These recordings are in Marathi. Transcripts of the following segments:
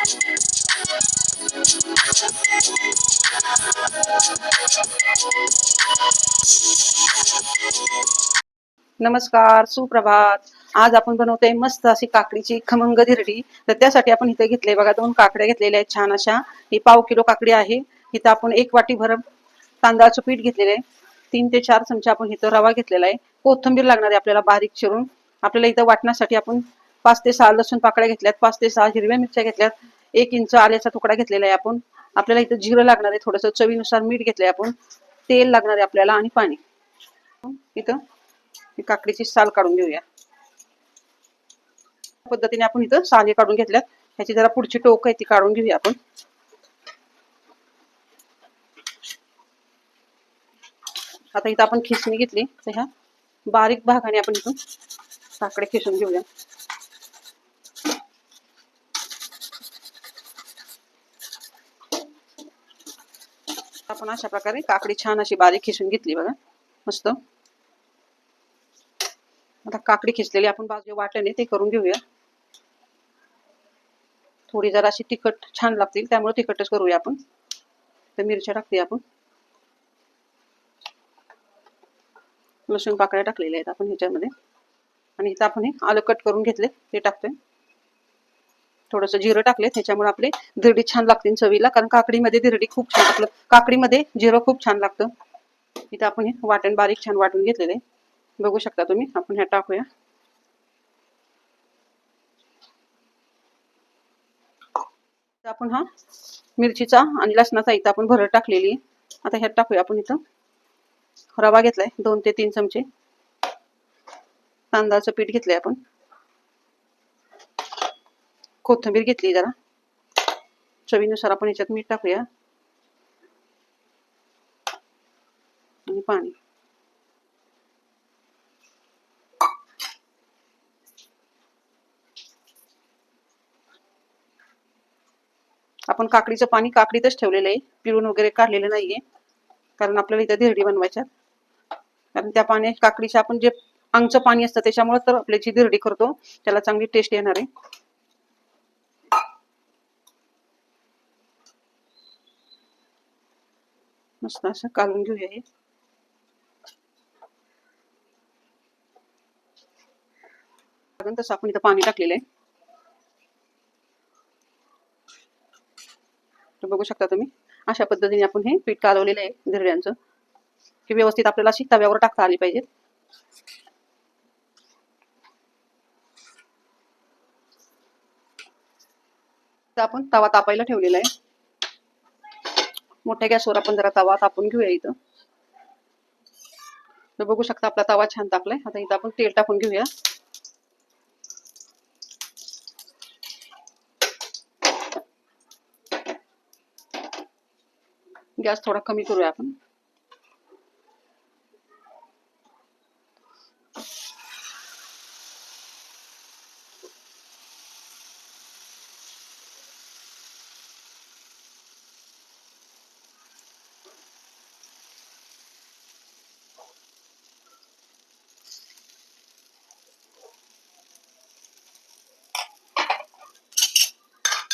नमस्कार सुप्रभात. आज आपण बनवतोय मस्त अशी काकडीची खमंग धिरडी. तर त्यासाठी आपण इथे घेतले बघा दोन काकड्या घेतलेल्या आहेत छान अशा. ही पाव किलो काकडी आहे. इथं आपण एक वाटी भर तांदळाचं पीठ घेतलेलं आहे. तीन ते चार चमचे आपण इथं रवा घेतलेला आहे. कोथिंबीर लागणार आहे आपल्याला बारीक चिरून. आपल्याला इथं वाटण्यासाठी आपण पाच ते सहा लसूण पाकळ्या घेतल्यात पाच ते सहा हिरव्या मिरच्या घेतल्यात एक इंच आल्याचा तुकडा घेतलेला आहे आपण. आपल्याला इथं जिरं लागणार आहे थोडंसं चवीनुसार मीठ घेतलंय आपण. तेल लागणार आहे आपल्याला आणि पाणी. इथं काकडीची साल काढून घेऊया. पद्धतीने आपण इथं साली काढून घेतल्यात. ह्याची जरा पुढची टोक आहे ती काढून घेऊया आपण. आता इथं आपण खिसणी घेतली. तर ह्या बारीक भागाने आपण इथून काकडे खिसून घेऊया. आपण अशा प्रकारे काकडी छान अशी बारीक खिसून घेतली बघा. मस्त. आता काकडी खिचलेली आपण बाजू वाटल्याने ते करून घेऊया. थोडी जरा अशी तिखट छान लागतील त्यामुळे तिखटच करूया आपण. तर मिरच्या टाकते आपण. लसूण पाकळ्या टाकलेल्या आहेत आपण ह्याच्यामध्ये. आणि इथं आपण हे आलं कट करून घेतले ते टाकतोय. थोडंसं जिरं टाकले त्याच्यामुळे आपले धिरडी छान लागतील चवीला कारण काकडीमध्ये धिरडी खूप छान आपलं काकडीमध्ये जिरं खूप छान लागतं. इथं आपण हे वाटण बारीक छान वाटून घेतलेले बघू शकता तुम्ही आपण ह्या टाकूया. आपण हा मिरचीचा आणि लसणाचा इथं आपण भरड टाकलेली आता ह्यात टाकूया आपण इथं. रवा घेतलाय दोन ते तीन चमचे. तांदळाचं पीठ घेतलंय आपण. कोथिंबीर घेतली जरा. चवीनुसार आपण याच्यात मीठ टाकूया. आणि पाणी. आपण काकडीचं पाणी काकडीतच ठेवलेलं आहे. पिळून वगैरे काढलेलं नाहीये. कारण आपल्याला इथं धिरडी बनवायच्या कारण त्या पाणी काकडीचं आपण जे अंगचं पाणी असतं त्याच्यामुळे तर आपल्याची धिरडी करतो. त्याला चांगली टेस्ट येणार आहे. मस्त असं काढून घेऊया हे. कारण तसं आपण इथं पाणी टाकलेलं आहे. तर बघू शकता तुम्ही अशा पद्धतीने आपण हे पीठ कालवलेलं आहे धिरड्यांचं हे व्यवस्थित आपल्याला अशी तव्यावर टाकता आली पाहिजे. तर आपण तवा तापायला ठेवलेला आहे. मोठ्या गॅसवर आपण जरा तवा तापून घेऊया इथं. तर बघू शकता आपला तवा छान तापलाय. आता इथं आपण तेल टाकून घेऊया. गॅस थोडा कमी करूया आपण.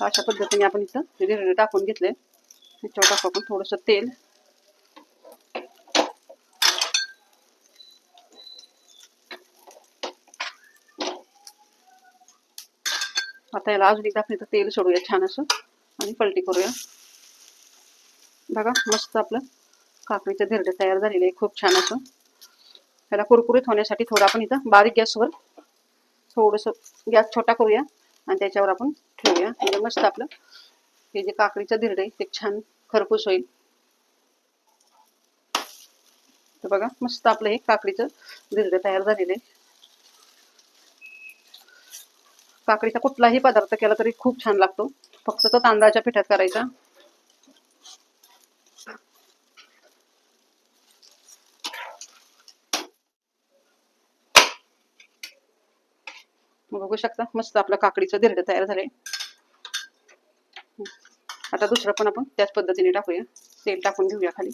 अशा पद्धतीने आपण इथं रेडे टाकून घेतले त्याच्यावर टाकू आपण थोडस तेल. आता याला अजून एकदा आपण इथं तेल सोडूया छान असं आणि पलटी करूया. बघा मस्त आपलं काकडीचं धिरडे तयार झालेले आहे खूप छान असं. त्याला कुरकुरीत होण्यासाठी थोडं आपण इथं बारीक गॅसवर थोडंसं गॅस छोटा करूया. आणि त्याच्यावर आपण ठेवूया. म्हणजे मस्त आपलं हे जे काकडीचं धिरडे आहे ते छान खरपूस होईल. तर बघा मस्त आपलं हे काकडीचं धिरडे तयार झालेले आहे. काकडीचा कुठलाही पदार्थ केला तरी खूप छान लागतो. फक्त तो तांदळाच्या पिठात करायचा. बघू शकता. मस्त आपलं काकडीचं धिरडं तयार झालंय. आता दुसरं पण आपण त्याच पद्धतीने टाकूया. तेल टाकून घेऊया खाली.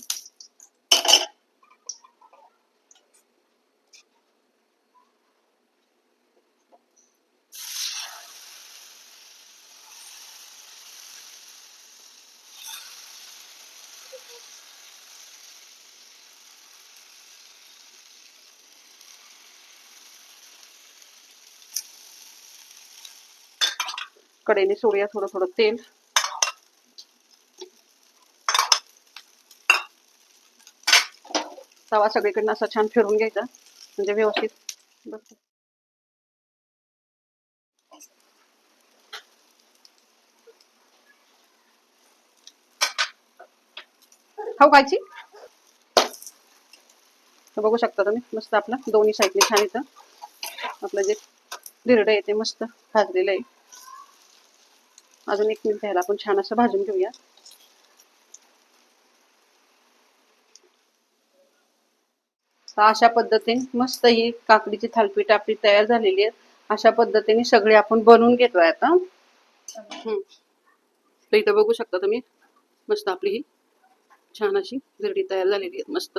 कडेने सोडूया थोडं थोडं तेल. तवा सगळीकडनं असा छान फिरून घ्यायचा म्हणजे व्यवस्थित. बसतो खाऊ खायची? तर बघू शकता तुम्ही मस्त आपलं दोन्ही साईडने छान येतं. आपलं जे धिरडं आहे ते मस्त भाजलेलं आहे. अजून एक मिनिट घ्यायला आपण छान असं भाजून घेऊया. तर अशा पद्धतीने मस्त ही काकडीची थालपीठ आपली तयार झालेली आहे. अशा पद्धतीने सगळे आपण बनवून घेतोय आता. तर इथं बघू शकता तुम्ही मस्त आपली ही छान अशी धिरडी तयार झालेली आहे मस्त.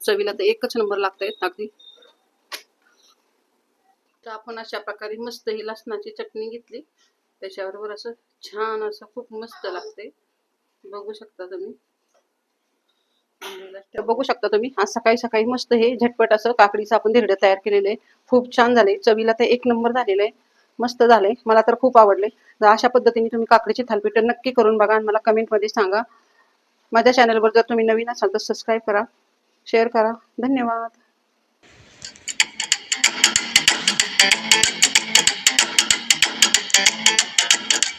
चवीला तर एकच नंबर लागतंय अगदी तर आपण अशा प्रकारे मस्त ही लसणाची चटणी घेतली. त्याच्याबरोबर असं छान असं खूप मस्त लागते. बघू शकता तुम्ही. तर बघू शकता तुम्ही. आज सकाळी सकाळी मस्त हे झटपट असं काकडीचं आपण धिरडं तयार केलेलं आहे. खूप छान झाले. चवीला तर एक नंबर झालेलं आहे. मस्त झालंय मला तर खूप आवडले. तर अशा पद्धतीने तुम्ही काकडीची थालपीठ नक्की करून बघा आणि मला कमेंटमध्ये सांगा. माझ्या चॅनलवर जर तुम्ही नवीन असाल तर सबस्क्राईब करा शेअर करा. धन्यवाद.